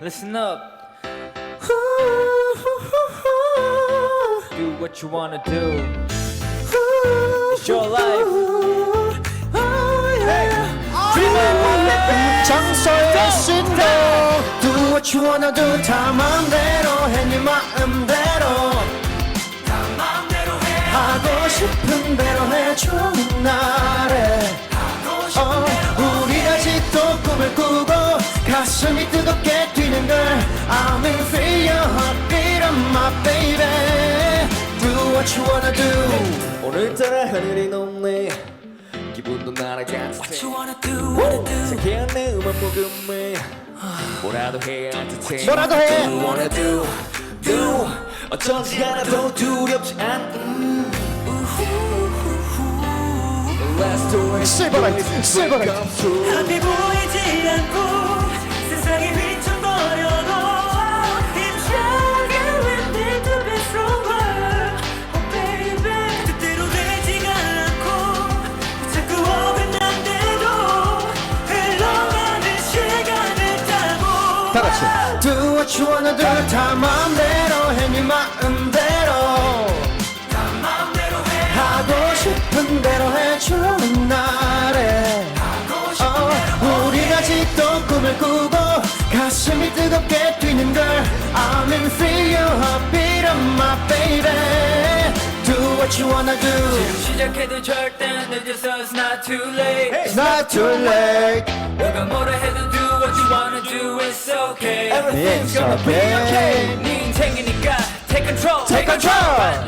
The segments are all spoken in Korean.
listen up. Do what you wanna do. It's your life. 장소의 신도 Do what you wanna do 다 맘대로 해 네 마음대로 하고 싶은 대로 해 좋 I'm in feel your heartbeat on my baby Do what you wanna do 오늘따라 하늘이 높네. 기분도 날아간 듯해. 상쾌한 내 음악 녹음에 뭐라도 해야 듯해. 뭐라도 해. Do wanna do, do. 어쩐지 하나도 두렵지 않음. Let's do it. 실버라이트 실버라이트. 앞이 보이지 않고 what you wanna do 다 맘대로 해네 마음대로 하고 싶은 대로 해 좋은 날에 어, 우리 아직도 꿈을 꾸고 가슴이 뜨겁게 뛰는 걸 I'm in feel your heartbeat on my baby Do what you wanna do 시작해도 절대 늦어서 it's not too late. It's not too late 누가 뭐라 해도 do what you wanna do it's okay. Everything's gonna be okay. 네 인생이니까 take control. Take control.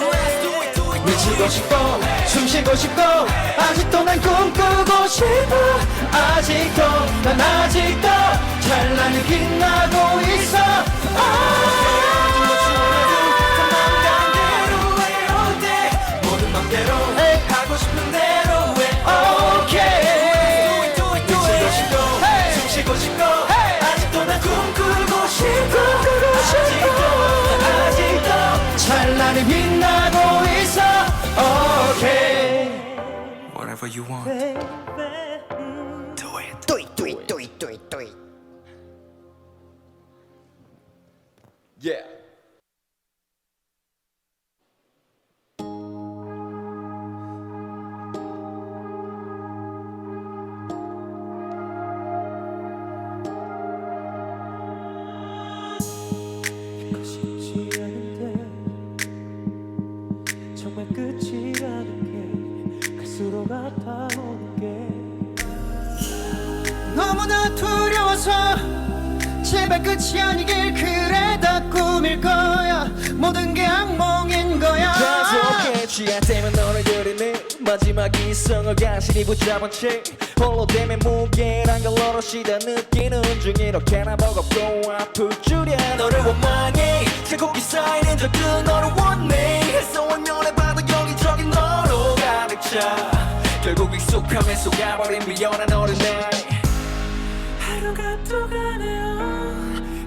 미치고 싶고 숨 쉬고 싶고 아직도 난 꿈꾸고 싶어. 아직도 난 아직도 찬란히 빛나고 있어. 모 Whatever you want, do 두려워서 제발 끝이 아니길 그래 다 꿈일 거야. 모든 게 악몽인 거야. 계속해 취할 때면 너를 그리네 마지막 이성을 간신히 붙잡은 채 홀로 됨의 무게란 걸 어르시 다 느끼는 중 이렇게나 버겁고 아플 줄이야. 너를 원망해. 세곡이 쌓이는 적은 너를 원해. 해서 원면해봐도 여기저기 너로 가득 차. 결국 익숙함에 속아버린 미련한 어른날 하루가 또 가네요?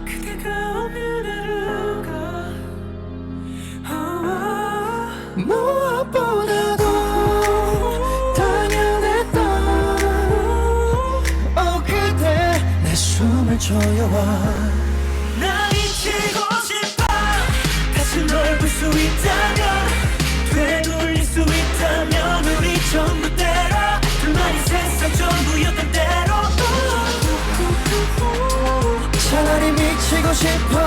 그대가 없는 하루가. oh, 무엇보다도 당연했던 어 그대 내 숨을 조여와. 나 잊히고 싶어. 다시 널 볼 수 있다면 되돌릴 수 있다면 우리 전부 외치고 싶어.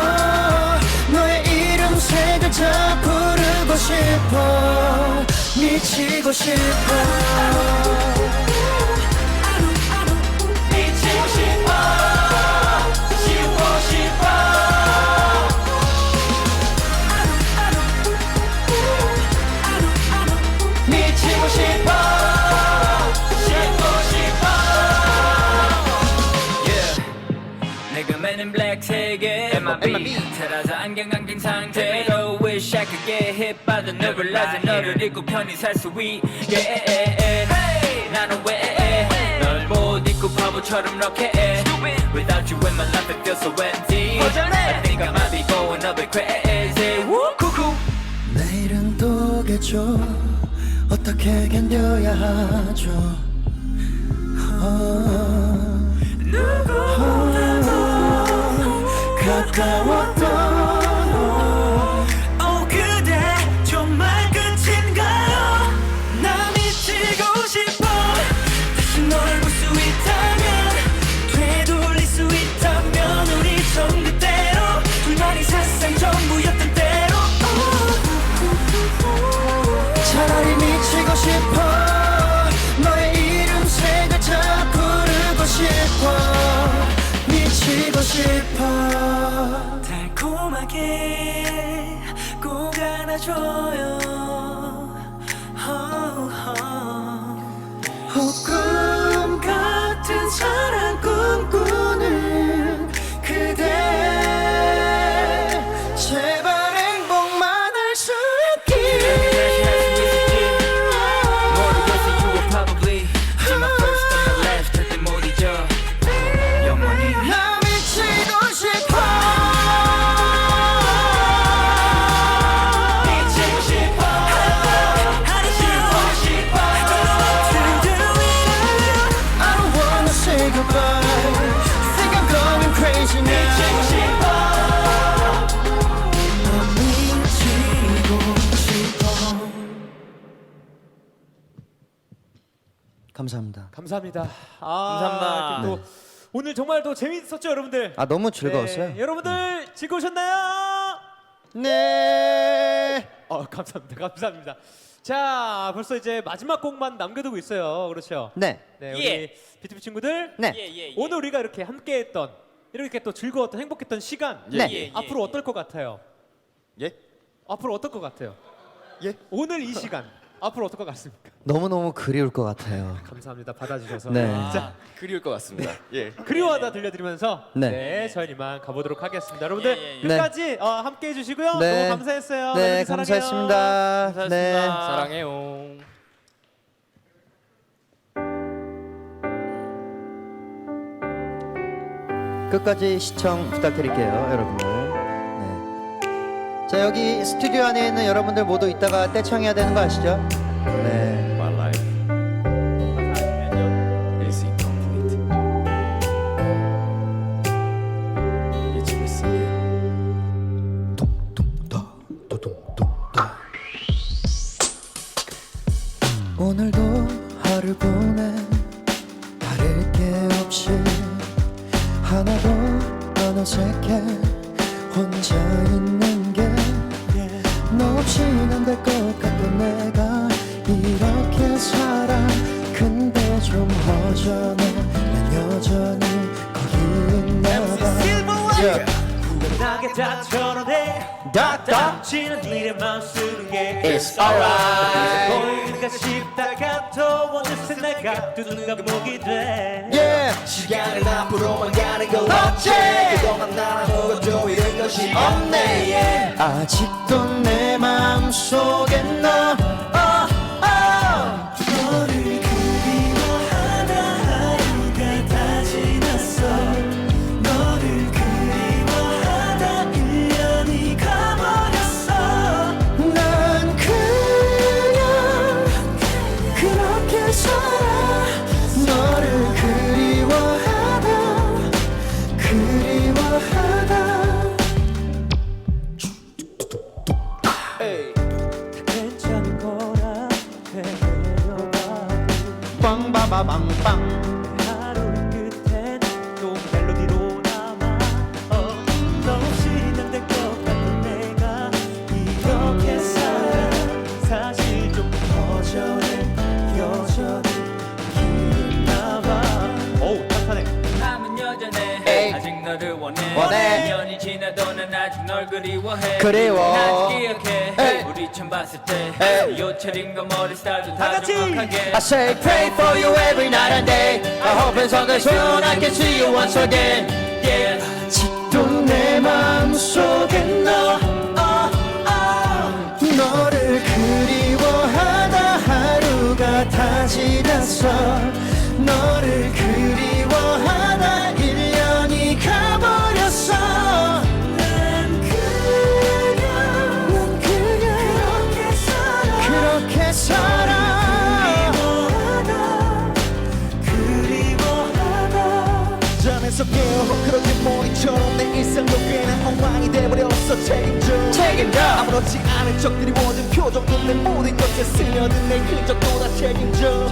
너의 이름 세 글자 부르고 싶어. 미치고 싶어. MIB 살아서 안경 안경 상태로 Wish I could get hit by the new realize 너를 잊고 편히 살수 hey. 나는 왜널못 잊고 바보처럼 럭해 Without you in my life it feels so empty I think I might be going a bit crazy Woo, cuckoo 내일은 또겠죠 어떻게 견뎌야 하죠 어, 가까웠던 어 그대 정말 끝인가요? 나 미치고 싶어. 다시 널볼수 있다면 되돌릴 수 있다면 우리 전 그대로 둘만이 세상 전부였던 대로. 차라리 미치고 싶어. 너의 이름 세 글자 부르고 싶어. 미치고 싶어 달콤하게 꼭 안아줘요. 꿈 같은 사랑 감사합니다. 감사합니다. 아, 감사합니다. 이렇게 또 오늘 정말 또 재밌었죠, 여러분들? 아 너무 즐거웠어요. 네, 여러분들 즐거우셨나요? 네. 어, 감사합니다. 감사합니다. 자, 벌써 이제 마지막 곡만 남겨두고 있어요. 그렇죠? 네. 네, 우리 예. 비티비 친구들. 네. 오늘 우리가 이렇게 함께했던 이렇게 또 즐거웠던 행복했던 시간. 네. 예, 예, 앞으로 예. 어떨 것 같아요? 예? 앞으로 어떨 것 같아요? 예? 오늘 이 시간 앞으로 어떨 것 같습니까? 너무 너무 그리울 것 같아요. 감사합니다. 받아주셔서. 네. 자, 그리울 것 같습니다. 예. 그리워하다 들려드리면서 네. 네, 저희 이만 가보도록 하겠습니다. 여러분들 예, 예, 예. 끝까지 어, 함께 해 주시고요. 네. 너무 감사했어요. 네, 여러분 사랑해요. 감사했습니다. 네. 사랑해요 끝까지 시청 부탁드릴게요, 여러분들. 네. 자, 여기 스튜디오 안에 있는 여러분들 모두 이따가 떼창해야 되는 거 아시죠? 네. 다 털어내 닥터 지는 일에 마음 쓰는 게 It's alright. 보일까 싶다가 또 어느새 내가 두둔 감옥이 돼 예. 시간은 앞으로만 가는 걸 없지. 그동안 난 아무것도 잃은 것이 없네 yeah. 아직도 내 마음속에 너 ba ba bang bang. 원해. 2년이 지나도 난 아직 널 그리워해 그리워. 난 기억해 에이. 우리 처음 봤을 때 에이. 요철인가 머리 스타일도 다다 같이. 정확하게 I say pray for you every night and day I hope and someday soon I can see you once again yeah. 아직도 내 마음속에 너 너를 그리워하다 하루가 다 지났어 돼버렸어 책임져 책임져. 아무렇지 않은 척들이 원진 표정도 내 모든 것에 스며든 내 흔적도 다 책임져.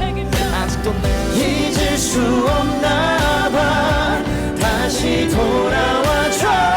아직도 난 잊을 수 없나 봐. 다시 돌아와줘